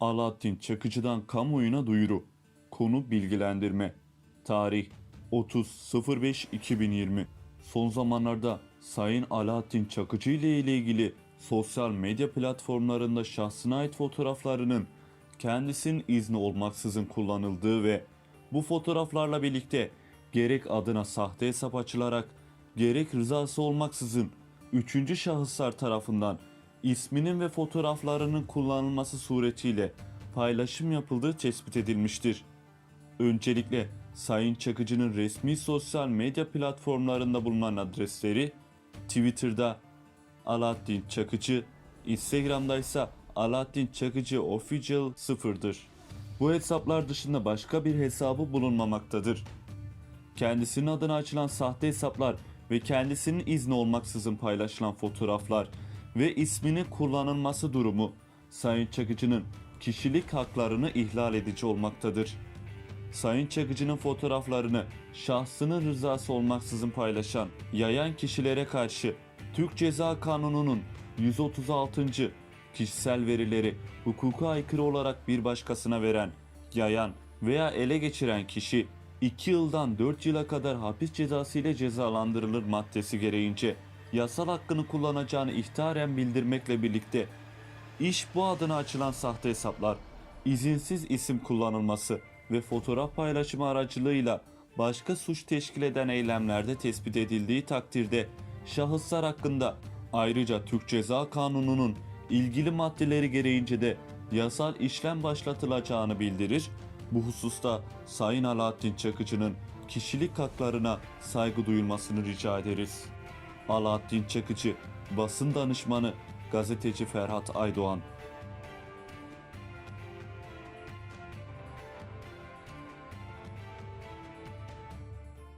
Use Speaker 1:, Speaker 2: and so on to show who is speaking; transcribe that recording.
Speaker 1: Alaaddin Çakıcı'dan kamuoyuna duyuru. Konu bilgilendirme. Tarih 30.05.2020. Son zamanlarda Sayın Alaaddin Çakıcı ile ilgili sosyal medya platformlarında şahsına ait fotoğraflarının kendisinin izni olmaksızın kullanıldığı ve bu fotoğraflarla birlikte gerek adına sahte hesap açılarak gerek rızası olmaksızın üçüncü şahıslar tarafından isminin ve fotoğraflarının kullanılması suretiyle paylaşım yapıldığı tespit edilmiştir. Öncelikle Sayın Çakıcı'nın resmi sosyal medya platformlarında bulunan adresleri Twitter'da Alaaddin Çakıcı, Instagram'da ise Alaaddin Çakıcı Official 0'dır. Bu hesaplar dışında başka bir hesabı bulunmamaktadır. Kendisinin adına açılan sahte hesaplar ve kendisinin izni olmaksızın paylaşılan fotoğraflar ve isminin kullanılması durumu Sayın Çakıcı'nın kişilik haklarını ihlal edici olmaktadır. Sayın Çakıcı'nın fotoğraflarını şahsının rızası olmaksızın paylaşan, yayan kişilere karşı Türk Ceza Kanunu'nun 136. kişisel verileri hukuka aykırı olarak bir başkasına veren, yayan veya ele geçiren kişi 2 yıldan 4 yıla kadar hapis cezası ile cezalandırılır maddesi gereğince yasal hakkını kullanacağını ihtaren bildirmekle birlikte İş bu adına açılan sahte hesaplar, izinsiz isim kullanılması ve fotoğraf paylaşımı aracılığıyla başka suç teşkil eden eylemlerde tespit edildiği takdirde şahıslar hakkında ayrıca Türk Ceza Kanunu'nun ilgili maddeleri gereğince de yasal işlem başlatılacağını bildirir. Bu hususta Sayın Alaaddin Çakıcı'nın kişilik haklarına saygı duyulmasını rica ederiz. Alaaddin Çakıcı, basın danışmanı, gazeteci Ferhat Aydoğan